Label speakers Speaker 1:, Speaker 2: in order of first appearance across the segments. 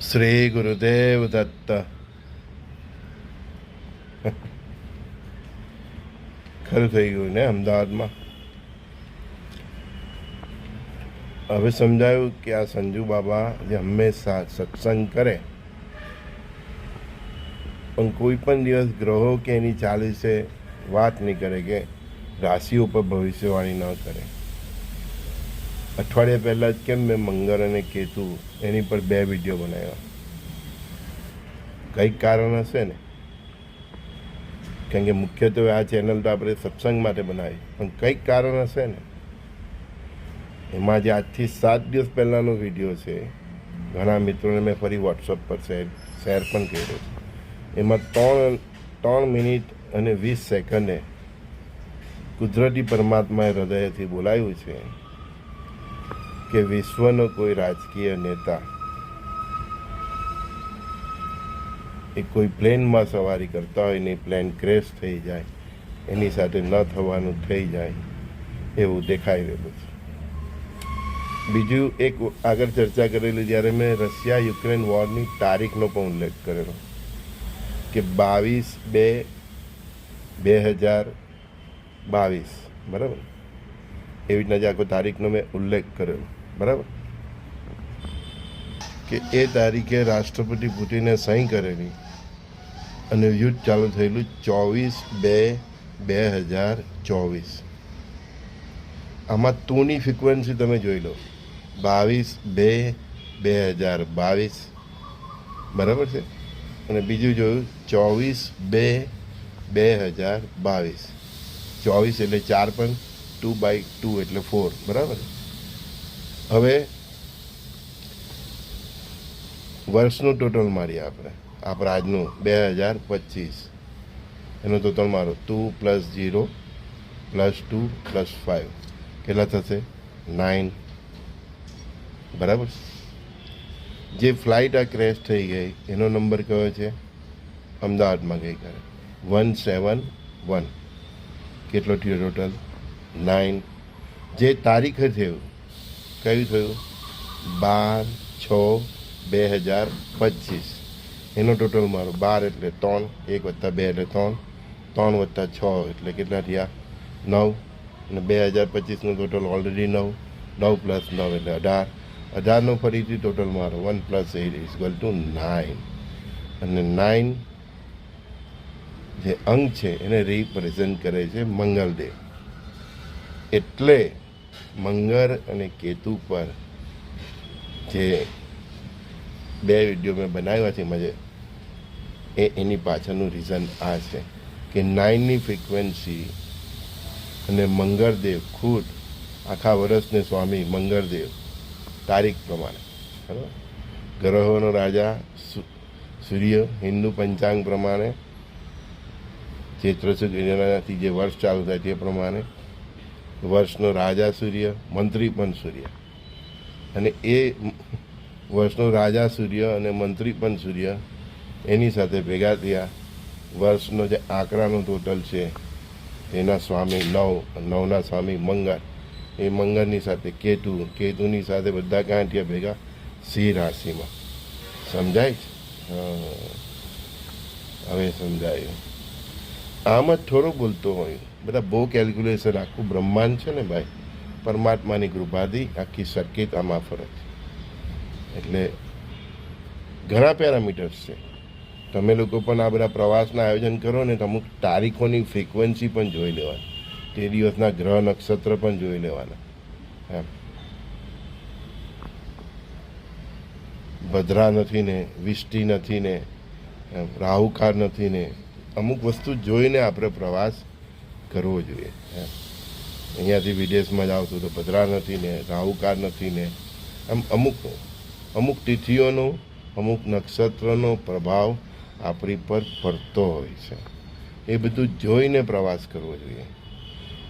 Speaker 1: શ્રી ગુરુદેવ દત્ત ખરું થઈ ગયું ને અમદાવાદમાં હવે સમજાયું કે આ સંજુ બાબા જે હંમેશા સત્સંગ કરે પણ કોઈ પણ દિવસ ગ્રહો કે એની ચાલીસે વાત નહીં કરે કે રાશિઓ પર ભવિષ્યવાણી ન કરે અઠવાડિયા પહેલાં જ કેમ મેં મંગળ અને કેતુ એની પર બે વીડિયો બનાવ્યા? કંઈક કારણ હશે ને? કારણ કે મુખ્યત્વે આ ચેનલ તો આપણે સત્સંગ માટે બનાવી. પણ કંઈક કારણ હશે ને? એમાં જે આજથી સાત દિવસ પહેલાંનો વીડિયો છે, ઘણા મિત્રોને મેં ફરી વોટ્સઅપ પર શેર શેર પણ કર્યો છે. એમાં ત્રણ ત્રણ મિનિટ અને વીસ સેકન્ડે કુદરતી પરમાત્માએ હૃદયથી બોલાવ્યું છે. કે વિશ્વનો કોઈ રાજકીય નેતા એ કોઈ પ્લેનમાં સવારી કરતા હોય ને પ્લેન ક્રેશ થઈ જાય, એની સાથે ન થવાનું થઈ જાય, એવું દેખાઈ રહેલું છે. બીજું એક આગળ ચર્ચા કરેલી જ્યારે મેં રશિયા યુક્રેન વોરની તારીખનો પણ ઉલ્લેખ કરેલો કે બાવીસ બે બે હજાર બાવીસ, બરાબર? એવી રીતના જે આખો તારીખનો મેં ઉલ્લેખ કરેલો. બરાબર? કે એ તારીખે રાષ્ટ્રપતિ પુતિને સહી કરેલી અને યુદ્ધ ચાલુ થયેલું ચોવીસ બે બે હજાર ચોવીસ. આમાં તુની ફ્રિકવન્સી તમે જોઈ લો. બાવીસ બે બે હજાર બાવીસ. બરાબર છે? અને બીજું જોયું, ચોવીસ બે બે હજાર બાવીસ. ચોવીસ એટલે ચાર પણ, ટુ બાય ટુ એટલે ફોર. બરાબર? હવે વર્ષનું ટોટલ મારીએ આપણે. આપણે આજનું બે હજાર પચીસ. એનું ટોટલ મારો two plus zero plus two plus five કેટલા થશે? નાઇન બરાબર? જે ફ્લાઇટ આ ક્રેશ થઈ ગઈ, એનો નંબર કયો છે? અમદાવાદમાં ગઈકાલે વન સેવન વન કેટલો થયો ટોટલ નાઇન જે તારીખે થયું કયું થયું? બાર છ બે હજાર પચીસ. એનો ટોટલ મારો બાર એટલે ત્રણ, એક વત્તા બે એટલે ત્રણ ત્રણ વત્તા છ એટલે કેટલા થયા? નવ. અને બે હજાર પચીસનું ટોટલ ઓલરેડી નવ. નવ પ્લસ નવ એટલે અઢાર. અઢારનો ફરીથી ટોટલ મારો one plus eight is equal to nine અને નાઇન જે અંક છે એને રિપ્રેઝેન્ટ કરે છે મંગલદેવ. એટલે મંગળ અને કેતુ પર જે બે વીડિયો મેં બનાવ્યા છે મજે એ એની પાછળનું રીઝન આ છે કે નાઇનની ફ્રિકવન્સી અને મંગળદેવ ખુદ આખા વર્ષને સ્વામી મંગળદેવ તારીખ પ્રમાણે, બરાબર? ગ્રહોનો રાજા સૂર્ય, હિન્દુ પંચાંગ પ્રમાણે ચૈત્ર સુધીનાથી જે વર્ષ ચાલુ થાય તે પ્રમાણે વર્ષનો રાજા સૂર્ય, મંત્રી પણ સૂર્ય. અને એ વર્ષનો રાજા સૂર્ય અને મંત્રી પણ સૂર્ય એની સાથે ભેગા થયા. વર્ષનો જે આંકડાનો ટોટલ છે, એના સ્વામી નવ, નવના સ્વામી મંગળ. એ મંગળની સાથે કેતુ, કેતુની સાથે બધા ગાંઠિયા ભેગા સિંહ રાશિમાં. સમજાય છે? હવે સમજાયું. આમ જ થોડું બોલતો હોય. બધા બહુ કેલ્ક્યુલેશન આખું બ્રહ્માંડ છે ને ભાઈ? પરમાત્માની કૃપાથી આખી સર્કિટ આમાં ફરે છે. એટલે ઘણા પેરામીટર્સ છે. તમે લોકો પણ આ બધા પ્રવાસના આયોજન કરો ને તો અમુક તારીખોની ફ્રિકવન્સી પણ જોઈ લેવાની. તે દિવસના ગ્રહ નક્ષત્ર પણ જોઈ લેવાના. એમ. ભદ્રા નથી ને, વિષ્ટિ નથી ને રાહુકાર નથી ને અમુક વસ્તુ જોઈને આપણે પ્રવાસ કરવો જોઈએ. એમ અહીંયાથી વિદેશમાં જાઓ છો તો ભદ્રા નથી ને રાહુકાર નથી ને આમ અમુક અમુક તિથિઓનો, અમુક નક્ષત્રનો પ્રભાવ આપણી પર પડતો હોય છે. એ બધું જોઈને પ્રવાસ કરવો જોઈએ.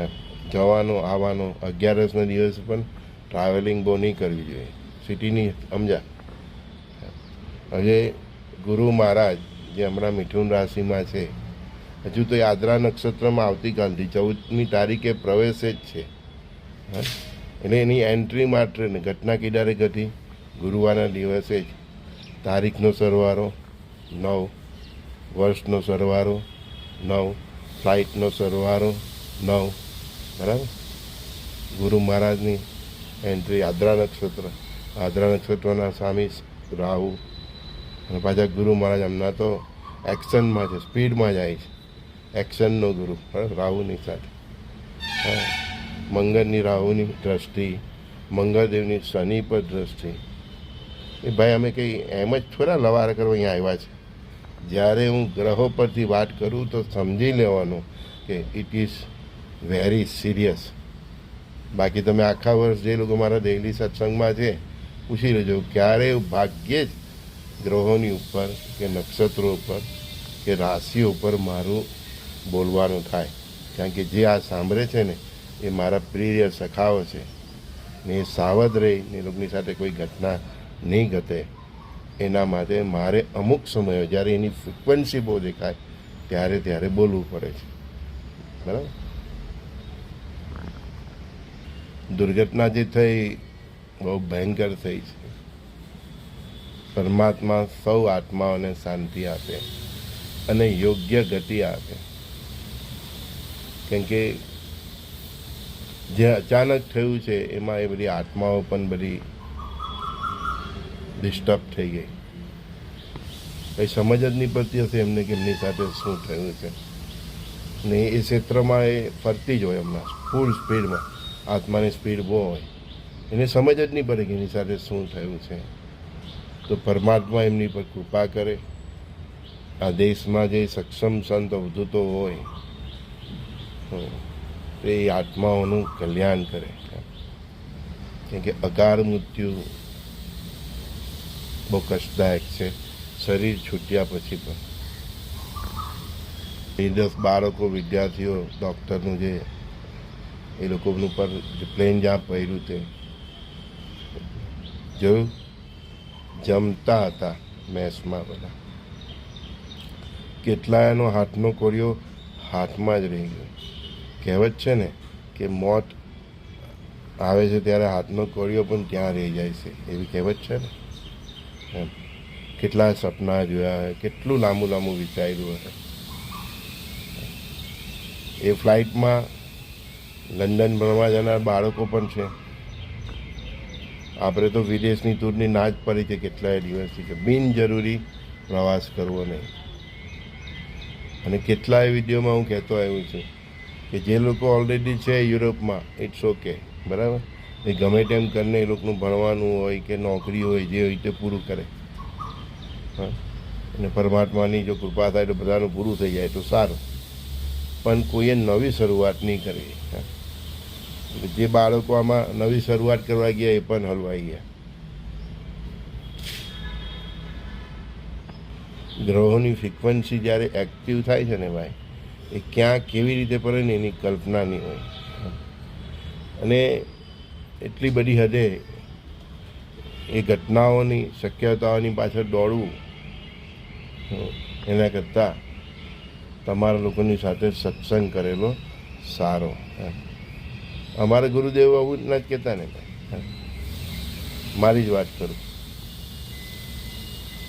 Speaker 1: એમ જવાનો, આવવાનો અગિયારસના દિવસે પણ ટ્રાવેલિંગ બહુ નહીં કરવી જોઈએ. સિટીની સમજા? હવે ગુરુ મહારાજ જે હમણાં મિથુન રાશિમાં છે. હજુ તો એ નક્ષત્રમાં આવતીકાલથી ચૌદમી તારીખે પ્રવેશે જ છે. એટલે એની એન્ટ્રી માટે ઘટના કિનારે ઘટી. ગુરુવારના દિવસે જ તારીખનો સરવાળો નવ, વર્ષનો સરવાળો નવ ફ્લાઇટનો સરવાળો નવ. બરાબર? ગુરુ મહારાજની એન્ટ્રી આદ્રા નક્ષત્ર. આદ્રા નક્ષત્રના સ્વામી રાહુ અને પાછા ગુરુ મહારાજ એમના તો એક્શનમાં છે સ્પીડમાં જાય છે. એક્શનનો ગુરુ રાહુની સાથે. હા. મંગળની રાહુની દ્રષ્ટિ, મંગળદેવની શનિ પર દ્રષ્ટિ. એ ભાઈ, અમે કંઈ એમ જ થોડા લવાર કરવા અહીંયા આવ્યા છે. જ્યારે હું ગ્રહો પરથી વાત કરું તો સમજી લેવાનું કે ઇટ ઇઝ વેરી સિરિયસ બાકી તમે આખા વર્ષ જે લોકો મારા ડેઇલી સત્સંગમાં છે, પૂછી લેજો, ક્યારે ભાગ્યે જ ગ્રહોની ઉપર કે નક્ષત્રો ઉપર કે રાશિઓ ઉપર મારું બોલવાનું થાય. કારણ કે જે આ સાંભળે છે ને, એ મારા પ્રિય સખાઓ છે. ને એ સાવધ રહી, ને લોકોની સાથે કોઈ ઘટના નહીં ઘટે. એના માટે મારે અમુક સમયો જ્યારે એની ફ્રિકવન્સી બહુ દેખાય, ત્યારે ત્યારે બોલવું પડે છે. બરાબર? દુર્ઘટના જે થઈ, બહુ ભયંકર થઈ છે. પરમાત્મા સૌ આત્માઓને શાંતિ આપે અને યોગ્ય ગતિ આપે. કેમ કે જે અચાનક થયું છે, એમાં એ બધી આત્માઓ પણ બધી ડિસ્ટર્બ થઈ ગઈ. કંઈ સમજ જ નહીં પડતી હશે એમને કે એમની સાથે શું થયું છે. ને એ ક્ષેત્રમાં એ ફરતી જ હોય હમણાં ફૂલ સ્પીડમાં આત્માની સ્પીડ બહુ હોય. એને સમજ જ નહીં પડે કે એની સાથે શું થયું છે. તો પરમાત્મા એમની પર કૃપા કરે. આ દેશમાં જે સક્ષમ સંત અવધૂતો હોય, તે આત્માઓનું કલ્યાણ કરે. કેમ કે અકાર મૃત્યુ બહુ કષ્ટદાયક છે. શરીર છૂટ્યા પછી પણ. નિર્દોષ બાળકો, વિદ્યાર્થીઓ, ડૉક્ટરનું જે એ લોકોનું પર પ્લેન જ્યાં પહેર્યું તે જોયું? જમતા હતા મેસમાં બધા. કેટલાયનો હાથનો કોળિયો હાથમાં જ રહી ગયો. કહેવત છે ને કે મોત આવે છે ત્યારે હાથનો કોળિયો પણ ત્યાં રહી જાય છે. એવી કહેવત છે ને? એમ. કેટલા સપના જોયા હોય કેટલું લાંબુ લાંબુ વિચાર્યું હશે એ ફ્લાઇટમાં લંડન ભણવા જનાર બાળકો પણ છે. આપણે તો વિદેશની ટૂરની ના જ પડી છે કેટલાય દિવસથી કે બિનજરૂરી પ્રવાસ કરવો નહીં. અને કેટલાય વિડીયોમાં હું કહેતો આવ્યો છું કે જે લોકો ઓલરેડી છે યુરોપમાં ઇટ્સ ઓકે બરાબર? એ ગમે તેમ કરીને એ લોકોનું ભણવાનું હોય કે નોકરી હોય, જે હોય તે પૂરું કરે. હા? અને પરમાત્માની જો કૃપા થાય તો બધાનું પૂરું થઈ જાય તો સારું. પણ કોઈએ નવી શરૂઆત નહીં કરવી. હા. જે બાળકો આમાં નવી શરૂઆત કરવા ગયા એ પણ હલવાઈ ગયા ગ્રહોની ફ્રિકવન્સી જ્યારે એક્ટિવ થાય છે ને ભાઈ, એ ક્યાં કેવી રીતે પડે ને એની કલ્પના નહીં હોય અને એટલી બધી હદે એ ઘટનાઓની, શક્યતાઓની પાછળ દોડવું, એના કરતાં તમારા લોકોની સાથે સત્સંગ કરેલો સારો એમ. અમારા ગુરુદેવ આવું ના જ કહેતા ને મારી જ વાત કરું.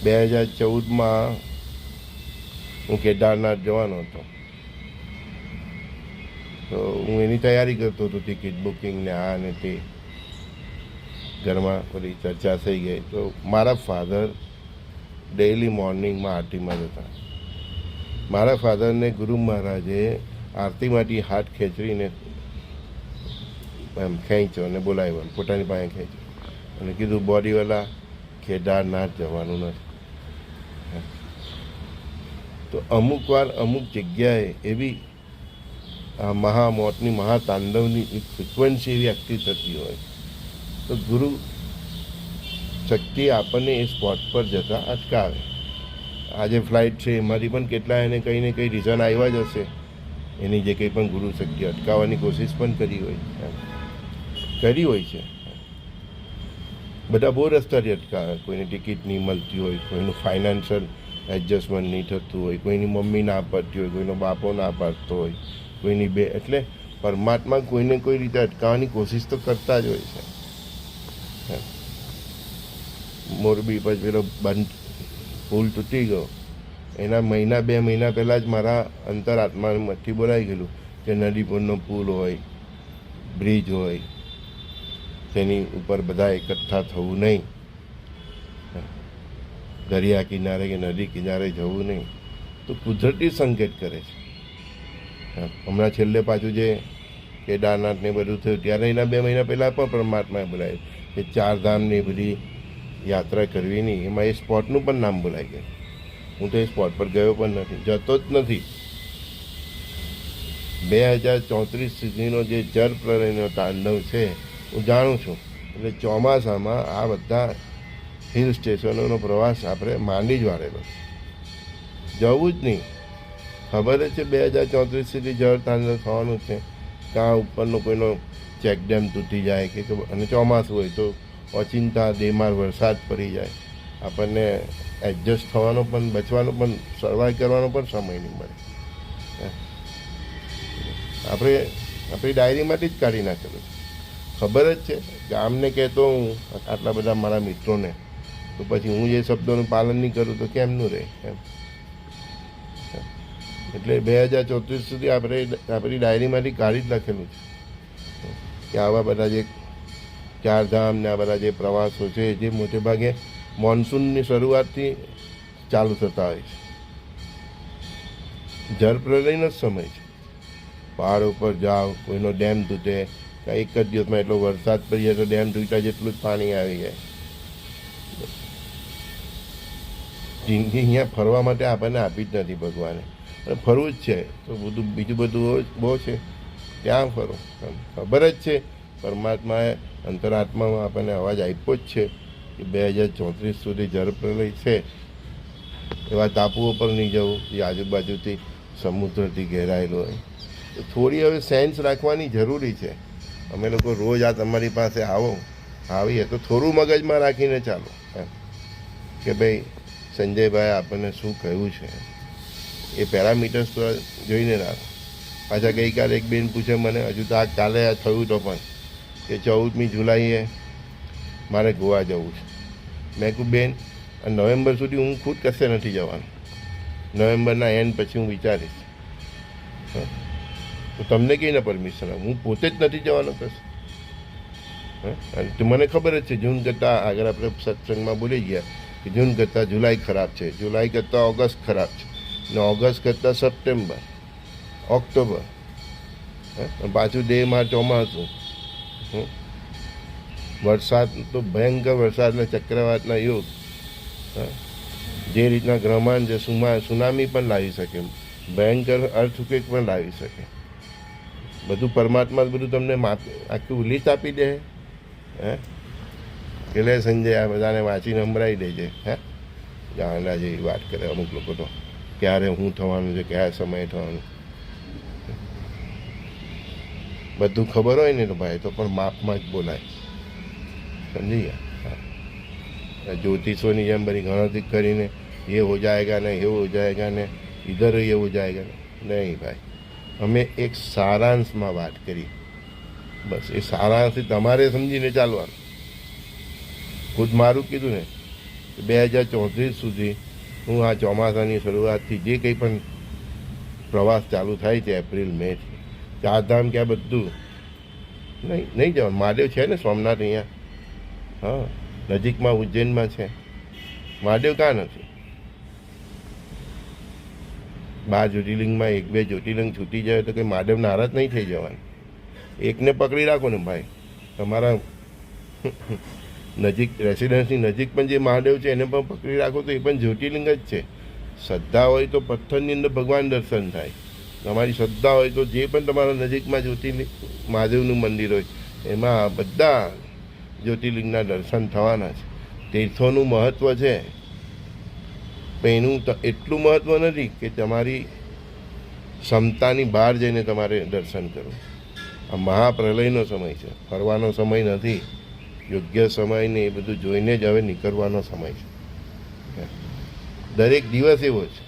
Speaker 1: બે હજાર ચૌદમાં હું કેદારનાથ જવાનો હતો. તો હું એની તૈયારી કરતો હતો ટિકિટ બુકિંગ ને આ ને તે. ઘરમાં બધી ચર્ચા થઈ ગઈ. તો મારા ફાધર ડેઇલી મોર્નિંગમાં આરતીમાં જતા. મારા ફાધરને ગુરુ મહારાજે આરતીમાંથી હાથ ખેંચવીને એમ ખેંચ્યો અને બોલાવ્યો પોતાની પાસે ખેંચ્યો. અને કીધું, બોડીવાલા કેદારનાથ જવાનું નથી. તો અમુક વાર અમુક જગ્યાએ એવી આ મહામોતની, મહાતાંડવની ફ્રિકવન્સી એવી એક્ટિવ થતી હોય. તો ગુરુ શક્તિ આપણને એ સ્પોટ પર જતાં અટકાવે. આજે ફ્લાઇટ છે, એમાંથી પણ કેટલા એને કંઈ ને કંઈ રીઝન આવ્યા જ હશે. એની જે કંઈ પણ ગુરુ શક્તિ અટકાવવાની કોશિશ પણ કરી હોય. કરી હોય છે. બધા બહુ રસ્તાથી અટકાવે કોઈને ટિકિટ નહીં મળતી હોય, કોઈનું ફાઇનાન્શિયલ એડજસ્ટમેન્ટ નહીં થતું હોય, કોઈની મમ્મી ના પાડતી હોય, કોઈનો બાપો ના પાડતો હોય, કોઈની બે, એટલે પરમાત્મા કોઈને કોઈ રીતે અટકાવવાની કોશિશ તો કરતા જ હોય છે. મોરબી પછી પેલો બંધ પુલ તૂટી ગયો. એના મહિના, બે મહિના પહેલાં જ મારા અંતરાત્મામાંથી બોલાઈ ગયેલું કે નદી પરનો પુલ હોય, બ્રિજ હોય તેની ઉપર બધા એકઠા થવું નહીં. દરિયા કિનારે કે નદી કિનારે જવું નહીં. તો કુદરતી સંકેત કરે છે. હમણાં છેલ્લે પાછું જે કેદારનાથ ને બધું થયું, ત્યારે એના બે મહિના પહેલાં પણ પરમાત્માએ બોલાવ્યું કે ચારધામની બધી યાત્રા કરવી નહીં. એમાં એ સ્પોટનું પણ નામ બોલાઈ ગયું હું તો એ સ્પોટ પર ગયો પણ નથી, જતો જ નથી. બે હજાર ચોત્રીસ સુધીનો જે જળ પ્રલયનો તાંડવ છે હું જાણું છું. એટલે ચોમાસામાં આ બધા હિલ સ્ટેશનોનો પ્રવાસ આપણે માંડી જ વાળેલો જવું જ નહીં. ખબર જ છે બે હજાર ચોત્રીસ સુધી જળ તાંડવ થવાનું છે. કાં ઉપરનો કોઈનો ચેક ડેમ તૂટી જાય કે અને ચોમાસું હોય તો ઓચિંતા, દેમાર, વરસાદ પડી જાય. આપણને એડજસ્ટ થવાનો પણ, બચવાનો પણ સર્વાઈવ કરવાનો પણ સમય નહીં મળે. આપણે, આપણી ડાયરીમાંથી જ કાઢી નાખેલું છે. ખબર જ છે. ગામને કહેતો હું, આટલા બધા મારા મિત્રોને. તો પછી હું જે શબ્દોનું પાલન નહીં કરું તો કેમનું રહે? એમ. એટલે બે હજાર ચોત્રીસ સુધી આપણે આપણી ડાયરીમાંથી કાઢી જ લખેલું છે. કે આવા બધા જે ચારધામ ને આ બધા જે પ્રવાસો છે જે મોટે ભાગે મોન્સૂનની શરૂઆતથી ચાલુ થતા હોય છે. જળ પ્રલયનો જ સમય છે. પહાડ ઉપર જાઓ, કોઈનો ડેમ તૂટે એક જ દિવસમાં એટલો વરસાદ પડી જાય તો ડેમ તૂટ્યા જેટલું જ પાણી આવી જાય. જિંદગી અહીંયા ફરવા માટે આપણને આપી જ નથી ભગવાને. અને ફરવું જ છે. તો બધું, બીજું બધું બહુ છે. ત્યાં ફરો? ખબર જ છે. પરમાત્માએ અંતરાત્મામાં આપણને અવાજ આપ્યો જ છે કે બે હજાર ચોત્રીસ સુધી જળ પ્રલય છે. એવા ટાપુઓ પર નહીં જવું. જે આજુબાજુથી સમુદ્રથી ઘેરાયેલો હોય. તો થોડી હવે સેન્સ રાખવાની જરૂરી છે. અમે લોકો રોજ આ તમારી પાસે આવો, આવીએ તો થોડું મગજમાં રાખીને ચાલો, એમ. કે ભાઈ, સંજયભાઈ, આપણને શું કહ્યું છે? એ પેરામીટર્સ તો જોઈને રાખો. પાછા ગઈકાલે એક બેન પૂછે મને, હજુ તો આ કાલે થયું તો પણ, કે ચૌદમી જુલાઈએ મારે ગોવા જવું છે. મેં કહું બેન નવેમ્બર સુધી હું ખુદ કશે નથી જવાનું. નવેમ્બરના એન્ડ પછી હું વિચારીશ. હા. તો તમને કહીને પરમિશન હું પોતે જ નથી જવાનો કશે? અને મને ખબર જ છે, જૂન કરતાં આગળ આપણે સત્સંગમાં બોલી ગયા કે જૂન કરતાં જુલાઈ ખરાબ છે, જુલાઈ કરતાં ઓગસ્ટ ખરાબ છે ને ઓગસ્ટ કરતાં સપ્ટેમ્બર, ઓક્ટોબર હા? પાછું દેહમાં ચોમાસું? વરસાદ તો ભયંકર વરસાદના ચક્રવાતના યોગ? જે રીતના ગ્રહમાન છે, સુમા સુનામી પણ લાવી શકે ભયંકર અર્થક્વેક પણ લાવી શકે બધું પરમાત્મા બધું તમને આખું લિસ્ટ આપી દે, હે? એટલે સંજય આ બધાને વાંચીને સંભળાવી દેજે, હે? જાણલા જેવી વાત કરે, અમુક લોકો તો, ક્યારે હું થવાનું છે, કયા સમયે થવાનું બધું ખબર હોય ને તો ભાઈ, તો પણ માપમાં જ બોલાય. સમજી ગયા? જ્યોતિષોની જેમ બધી ગણતરી કરીને, એ હો જાયગા ને, એ હો જાયગા ને ઇધર એવું હો જાયગા નહીં ભાઈ. અમે એક સારાંશમાં વાત કરી. બસ, એ સારાંશથી તમારે સમજીને ચાલવાનું. ખુદ મારું કીધું ને બે હજાર ચોત્રીસ સુધી હું આ ચોમાસાની શરૂઆતથી જે કંઈ પણ પ્રવાસ ચાલુ થાય છે એપ્રિલ મેથી ચારધામ ક્યાં બધું નહીં નહીં જવાનું. મહાદેવ છે ને સોમનાથ અહીંયા? હા, નજીકમાં ઉજ્જૈનમાં છે. મહાદેવ કાં નથી? બાર જ્યોતિર્લિંગમાં એક બે જ્યોતિર્લિંગ છૂટી જાય તો કંઈ મહાદેવ નારાજ નહીં થઈ જવાનું. એકને પકડી રાખો ને ભાઈ. તમારા નજીક, રેસિડન્સની નજીક પણ જે મહાદેવ છે એને પણ પકડી રાખો તો એ પણ જ્યોતિર્લિંગ જ છે. શ્રદ્ધા હોય તો પથ્થરની અંદર ભગવાન દર્શન થાય. તમારી શ્રદ્ધા હોય તો જે પણ તમારા નજીકમાં જ્યોતિર્લિંગ, મહાદેવનું મંદિર હોય, એમાં બધા જ્યોતિર્લિંગના દર્શન થવાના છે. તીર્થોનું મહત્ત્વ છે. પણ એનું એટલું મહત્ત્વ નથી કે તમારી ક્ષમતાની બહાર જઈને તમારે દર્શન કરવું. આ મહાપ્રલયનો સમય છે. ફરવાનો સમય નથી. યોગ્ય સમયને એ બધું જોઈને જ હવે નીકળવાનો સમય છે. દરેક દિવસ એવો છે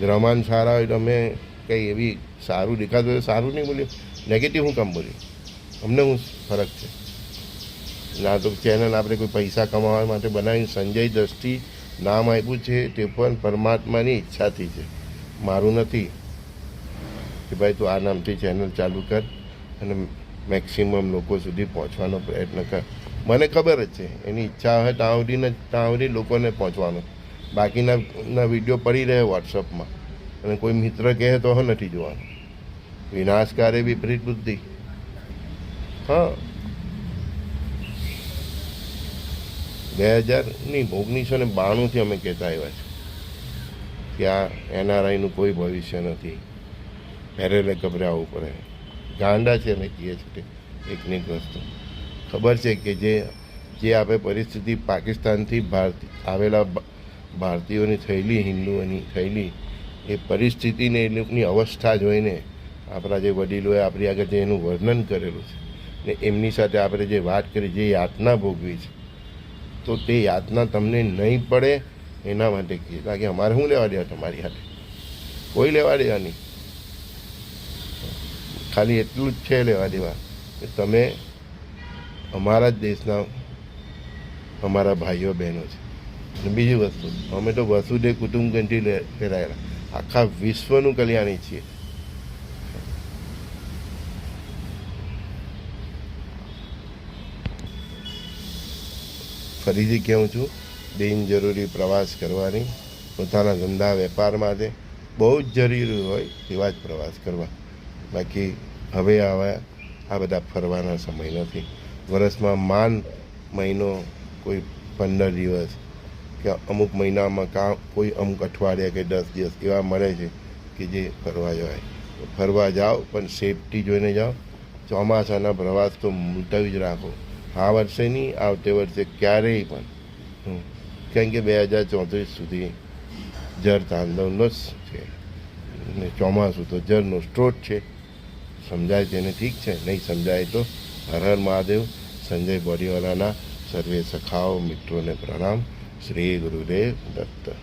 Speaker 1: ગ્રહમાન સારા હોય તો અમે કંઈ એવી સારું દેખાતું હોય સારું નહીં બોલ્યું નેગેટિવ હું કામ બોલ્યું અમને હું ફરક છે. ના તો ચેનલ આપણે કોઈ પૈસા કમાવા માટે બનાવી સંજય દ્રષ્ટિ નામ આપ્યું છે તે પણ પરમાત્માની ઈચ્છાથી છે. મારું નથી. કે ભાઈ તું આ નામથી ચેનલ ચાલુ કર અને મેક્સિમમ લોકો સુધી પહોંચવાનો પ્રયત્ન કર. મને ખબર જ છે. એની ઈચ્છા હોય ત્યાં સુધીને ત્યાં સુધી લોકોને પહોંચવાનો. બાકીના વીડિયો પડી રહે વોટ્સઅપમાં અને કોઈ મિત્ર કહે તો નથી જોવાનું. વિનાશકારે વિપરીત બુદ્ધિ. હા. બે હજાર નહીં ઓગણીસો ને બાણુંથી અમે કહેતા આવ્યા છીએ કે આ એનઆરઆઈનું કોઈ ભવિષ્ય નથી. પહેરેલે ગભરાવવું પડે. ગાંડા છે અમે કહીએ છીએ એકની એક વસ્તુ. ખબર છે કે જે જે આપણે પરિસ્થિતિ પાકિસ્તાનથી ભારત, આવેલા ભારતીયોની થયેલી, હિન્દુઓની થયેલી, એ પરિસ્થિતિને, એ લોકોની અવસ્થા જોઈને આપણા જે વડીલોએ આપણી આગળ જે એનું વર્ણન કરેલું છે ને એમની સાથે આપણે જે વાત કરી, જે યાતના ભોગવી છે તો તે યાતના તમને નહીં પડે એના માટે કહીએ. બાકી અમારે શું લેવા દેવા તમારી હાથે? કોઈ લેવા દેવા નહીં. ખાલી એટલું જ છે લેવા દેવા કે તમે અમારા જ દેશના અમારા ભાઈઓ, બહેનો છે. અને બીજી વસ્તુ, અમે તો વસુદેવ કુટુંબકંથી ફેરાયેલા. આખા વિશ્વનું કલ્યાણી છીએ. ફરીથી કહું છું, બિનજરૂરી પ્રવાસ કરવાની, પોતાના ધંધા વેપાર માટે બહુ જ જરૂરી હોય તેવા જ પ્રવાસ કરવા. બાકી હવે આવા, આ બધા ફરવાના સમય નથી. વર્ષમાં માન મહિનો કોઈ પંદર દિવસ કે અમુક મહિનામાં કાં, કોઈ અમુક અઠવાડિયા કે દસ દિવસ એવા મળે છે કે જે ફરવા જવાય ફરવા જાઓ, પણ સેફટી જોઈને જાઓ. ચોમાસાના પ્રવાસ તો મુલતવી જ રાખો. આ વર્ષે નહીં, આવતે વર્ષે ક્યારેય પણ. કારણ કે બે હજાર ચોત્રીસ સુધી જળ તાંડવનો જ છે. ને ચોમાસું તો જળનો સ્ત્રોત છે. સમજાય તેને ઠીક છે? નહીં સમજાય તો હર હર મહાદેવ, સંજય બોરીવાલાના સર્વે સખાઓ, મિત્રોને પ્રણામ. શ્રી ગુરુદેવ દત્ત.